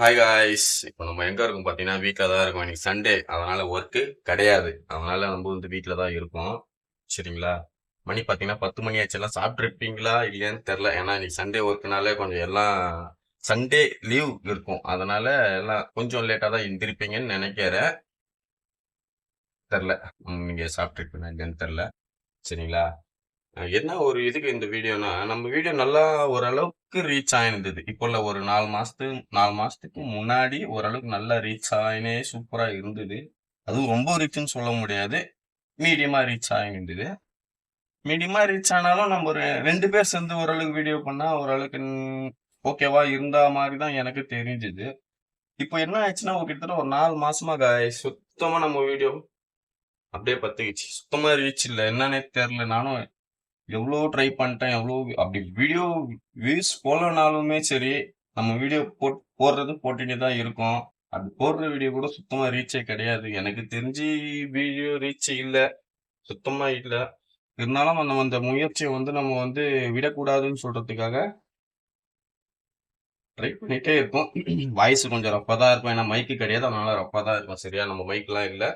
Hi guys இப்போ நம்ம எங்கே இருக்கோம் பார்த்தீங்கன்னா வீட்டில் தான் இருக்கோம். இன்னைக்கு சண்டே அதனால் ஒர்க்கு கிடையாது. அதனால் நம்ம வந்து வீட்டில் தான் இருக்கோம். சரிங்களா? மணி பார்த்தீங்கன்னா பத்து மணி ஆச்சு. எல்லாம் சாப்பிட்ருப்பீங்களா இல்லையான்னு தெரில ஏன்னா இன்னைக்கு சண்டே ஒர்க்குனாலே கொஞ்சம் எல்லாம் சண்டே லீவ் இருக்கும். அதனால எல்லாம் கொஞ்சம் லேட்டாக தான் எந்திரிப்பீங்கன்னு நினைக்கிறேன். தெரில நீங்கள் சாப்பிட்ருப்பீங்க இல்லையான்னு தெரில சரிங்களா? என்ன ஒரு இதுக்கு இந்த வீடியோனா நம்ம வீடியோ நல்லா ஓரளவு ரீச் ஆயிருந்தது. இப்போ இல்ல ஒரு நாலு மாசத்துக்கு நாலு மாசத்துக்கு முன்னாடி ஓரளவுக்கு நல்லா ரீச் ஆயினே சூப்பராக இருந்தது. அதுவும் ரொம்ப ரீச்னு சொல்ல முடியாது. மீடியமா ரீச் ஆகிருந்தது மீடியமா ரீச் ஆனாலும் நம்ம ஒரு ரெண்டு பேர் சேர்ந்து ஓரளவுக்கு வீடியோ பண்ணால் ஓரளவுக்கு ஓகேவா இருந்தா மாதிரி தான் எனக்கு தெரிஞ்சுது. இப்போ என்ன ஆயிடுச்சுன்னா கிட்டத்தட்ட ஒரு நாலு மாசமா சுத்தமாக நம்ம வீடியோ அப்படியே பத்துக்கிச்சு. சுத்தமாக ரீச் இல்லை. என்னன்னே தெரில நானும் எவ்வளோ ட்ரை பண்ணிட்டேன் எவ்வளோ அப்படி வீடியோ வியூஸ் போகலனாலுமே சரி நம்ம வீடியோ போட் போடுறது போட்டுகிட்டே தான் இருக்கோம். அது போடுற வீடியோ கூட சுத்தமாக ரீச்சே கிடையாது. எனக்கு தெரிஞ்சு வீடியோ ரீச் இல்லை சுத்தமாக இல்லை. இருந்தாலும் நம்ம அந்த முயற்சியை வந்து நம்ம வந்து விடக்கூடாதுன்னு சொல்கிறதுக்காக ட்ரை பண்ணிகிட்டே இருக்கோம். வாய்ஸ் கொஞ்சம் ரப்பாக தான் இருக்கும். ஏன்னா மைக்கு கிடையாது. அதனால் ரப்பாக தான் இருக்கும். சரியா நம்ம மைக்லாம் இல்லை.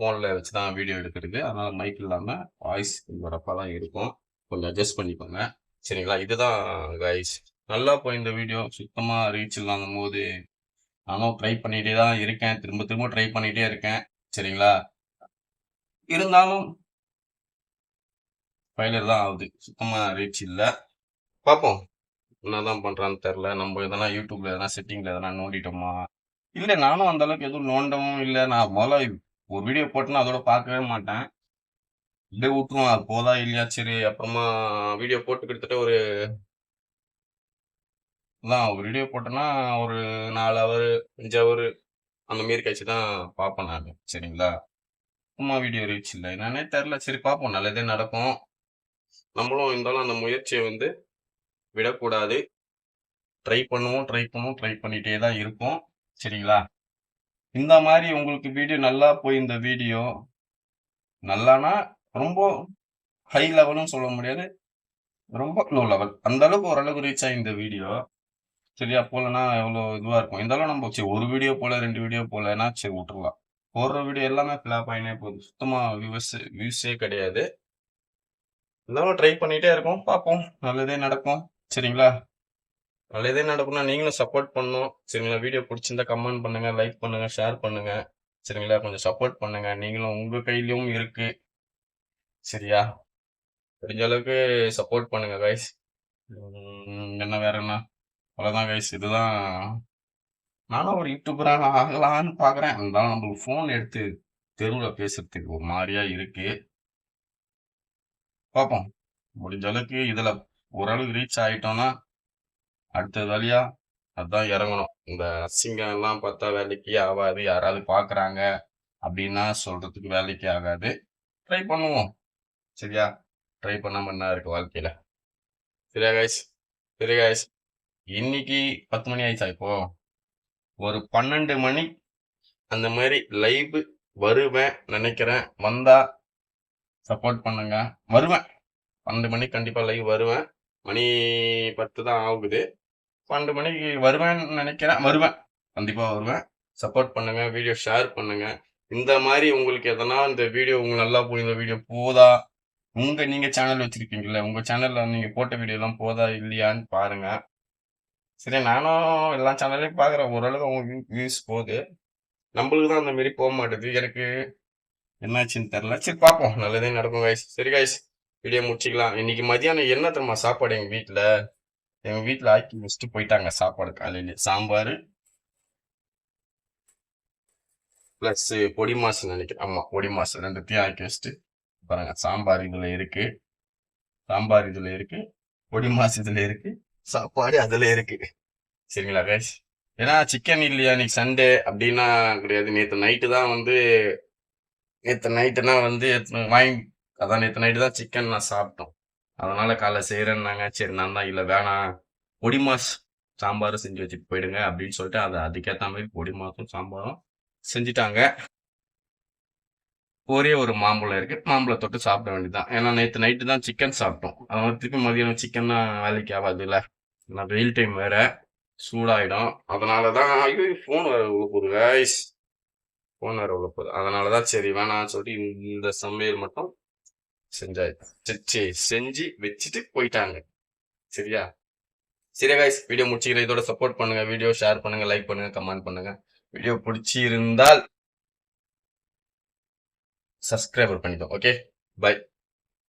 ஃபோனில் வச்சு தான் வீடியோ எடுக்கிறது. அதனால் மைக் இல்லாமல் வாய்ஸ் கொஞ்சம் ரப்பாக தான் இருக்கும். கொஞ்சம் அட்ஜஸ்ட் பண்ணிப்பாங்க. சரிங்களா? இதுதான் கைஸ் நல்லா போய் இந்த வீடியோ சுத்தமாக ரீச் இல்லாத போது நானும் ட்ரை பண்ணிகிட்டே தான் இருக்கேன். திரும்ப திரும்ப ட்ரை பண்ணிகிட்டே இருக்கேன். சரிங்களா? இருந்தாலும் ஃபைலர் தான் ஆகுது. சுத்தமாக ரீச் இல்லை. பார்ப்போம் என்னதான் பண்ணுறான்னு தெரில நம்ம எதனா யூடியூப்ல எதனா செட்டிங்கில் எதனா நோண்டிட்டோமா? இல்லை நானும் அந்த அளவுக்கு எதுவும் நோண்டவும் இல்லை. நான் முதல்ல ஒரு வீடியோ போட்டேன்னா அதோட பார்க்கவே மாட்டேன். அப்படியே விட்டுருவோம் அது போதா இல்லையா? சரி அப்புறமா வீடியோ போட்டு கிட்டத்தட்ட ஒரு அதான் ஒரு வீடியோ போட்டேன்னா ஒரு நாலு ஹவர் அஞ்சு ஹவர் அந்த மாரி கழிச்சு தான் பார்ப்பேன் நான். சரிங்களா? சும்மா வீடியோ ரீச் இல்லை. என்னன்னே தெரில சரி பார்ப்போம். நல்லதே நடக்கும். நம்மளும் இருந்தாலும் அந்த முயற்சியை வந்து விடக்கூடாது. ட்ரை பண்ணுவோம் ட்ரை பண்ணுவோம் ட்ரை பண்ணிகிட்டே தான் இருப்போம் சரிங்களா? இந்த மாதிரி உங்களுக்கு வீடியோ நல்லா போய் இந்த வீடியோ நல்லானா ரொம்ப ஹை லெவலும் சொல்ல முடியாது. ரொம்ப லோ லெவல் அந்த அளவுக்கு ஓரளவுக்கு ரீச் ஆகி இந்த வீடியோ சரியா போலனா எவ்வளோ இதுவாக இருக்கும். இருந்தாலும் நம்ம சரி ஒரு வீடியோ போல ரெண்டு வீடியோ போலன்னா சரி விட்டுருலாம் போடுற வீடியோ எல்லாமே ஃபிளாப் ஆகினே போகுது. சுத்தமாக வியூஸ் வியூஸே கிடையாது. இருந்தாலும் ட்ரை பண்ணிகிட்டே இருக்கோம். பார்ப்போம். நல்லதே நடக்கும். சரிங்களா? நல்லதே நடக்கும்னா நீங்களும் சப்போர்ட் பண்ணும் சரிங்களா? வீடியோ பிடிச்சிருந்தா கமெண்ட் பண்ணுங்கள் லைக் பண்ணுங்கள் ஷேர் பண்ணுங்கள் சரிங்களா? கொஞ்சம் சப்போர்ட் பண்ணுங்கள் நீங்களும் உங்கள் கையிலையும் இருக்குது சரியா? முடிஞ்ச அளவுக்கு சப்போர்ட் பண்ணுங்க கைஸ் என்ன வேற என்ன? அவ்வளோதான் கைஸ் இதுதான். நானும் ஒரு யூடியூபராக ஆகலான்னு பார்க்குறேன் இருந்தாலும் நம்மளுக்கு ஃபோன் எடுத்து தெருவில் பேசுறதுக்கு ஒரு மாதிரியா இருக்கு. பார்ப்போம் முடிஞ்ச அளவுக்கு இதில் ஓரளவுக்கு ரீச் ஆகிட்டோம்னா அடுத்த வேலையா அதான் இறங்கணும். இந்த அசிங்கம் எல்லாம் பார்த்தா வேலைக்கு ஆகாது. யாராவது பார்க்குறாங்க அப்படின்னா சொல்றதுக்கு வேலைக்கு ஆகாது. ட்ரை பண்ணுவோம். சரியா? ட்ரை பண்ணாமல் என்ன இருக்கு வாழ்க்கையில்? சரியா கைஸ் சரி கைஸ் இன்னைக்கு பத்து மணி ஆயிடுச்சா இப்போ? ஒரு பன்னெண்டு மணி அந்த மாதிரி லைவ் வருவேன் நினைக்கிறேன். வந்தா சப்போர்ட் பண்ணுங்க. வருவேன். பன்னெண்டு மணிக்கு கண்டிப்பாக லைவ் வருவேன். மணி பத்து தான் ஆகுது. பன்னெண்டு மணிக்கு வருவேன்னு நினைக்கிறேன். வருவேன். கண்டிப்பாக வருவேன். சப்போர்ட் பண்ணுங்க. வீடியோ ஷேர் பண்ணுங்க. இந்த மாதிரி உங்களுக்கு எதனா இந்த வீடியோ உங்களுக்கு நல்லா போய் இந்த வீடியோ போதா உங்க நீங்க சேனல் வச்சிருக்கீங்கல்ல உங்க சேனல்ல நீங்க போட்ட வீடியோ எல்லாம் போதா இல்லையான்னு பாருங்க. சரி நானும் எல்லா சேனல்லையும் பாக்குறேன். ஓரளவுக்கு உங்க வியூஸ் போகுது. நம்மளுக்கு தான் அந்த மாரி போக மாட்டேது. எனக்கு என்னாச்சுன்னு தெரியல. சரி பார்ப்போம் நல்லதே நடக்கும் கைஸ் சரி கைஸ் வீடியோ முடிச்சிக்கலாம். இன்னைக்கு மதியானம் என்ன தெரியுமா? சாப்பாடு எங்க வீட்டில் எங்க வீட்டில் ஆக்கி வச்சுட்டு போயிட்டாங்க சாப்பாடு காலையில. சாம்பார் ப்ளஸ் பொடி மாசு நினைக்கிறேன். ஆமா பொடி மாசு ரெண்டுத்தையும் ஆக்கி வச்சுட்டு பாருங்க சாம்பார் இதுல இருக்கு. சாம்பார் இதுல இருக்கு. பொடி மாசு இதுல இருக்கு. சாப்பாடு அதுல இருக்கு. சரிங்களா கைஸ் ஏன்னா சிக்கன் இல்லையா இன்னைக்கு சண்டே அப்படின்னா கிடையாது. நேற்று நைட்டு தான் வந்து நேற்று நைட்டுனா வந்து எத்தனை வாங்கி அதான் நேற்று நைட்டு தான் சிக்கன் நான் சாப்பிட்டோம். அதனால காலைல செய்கிறேன்னாங்க சரி நான் தான் இல்லை வேணாம். பொடி மாஸ் சாம்பாரும் செஞ்சு வச்சுட்டு போயிடுங்க அப்படின்னு சொல்லிட்டு அதை அதுக்கேற்ற மாதிரி பொடி மாசும் சாம்பாரும் செஞ்சுட்டாங்க. ஒரே ஒரு மாம்பழம் இருக்கு. மாம்பழம் தொட்டு சாப்பிட வேண்டியதுதான். ஏன்னா நேற்று நைட்டு தான் சிக்கன் சாப்பிட்டோம். அதனால திருப்பி மதியானம் சிக்கன்னா வேலைக்கு ஆகாது இல்லை நான் வெயில் டைம் வேற. சூடாயிடும். அதனால தான் ஐயோ ஃபோன் வர உள்ள போகுது கைஸ் ஃபோன் வர உள்ள போகுது. அதனால தான் சரி வேணாம்னு சொல்லிட்டு இந்த சமையல் மட்டும் செஞ்சாச்சு. செஞ்சு வச்சுட்டு போயிட்டாங்க. சரியா? சரியா கைஸ் வீடியோ முடிச்சுக்கிறேன். இதோட சப்போர்ட் பண்ணுங்க. வீடியோ ஷேர் பண்ணுங்க லைக் பண்ணுங்க கமெண்ட் பண்ணுங்க. வீடியோ பிடிச்சிருந்தால் சப்ஸ்கிரைபர் பண்ணிக்கோ ஓகே பை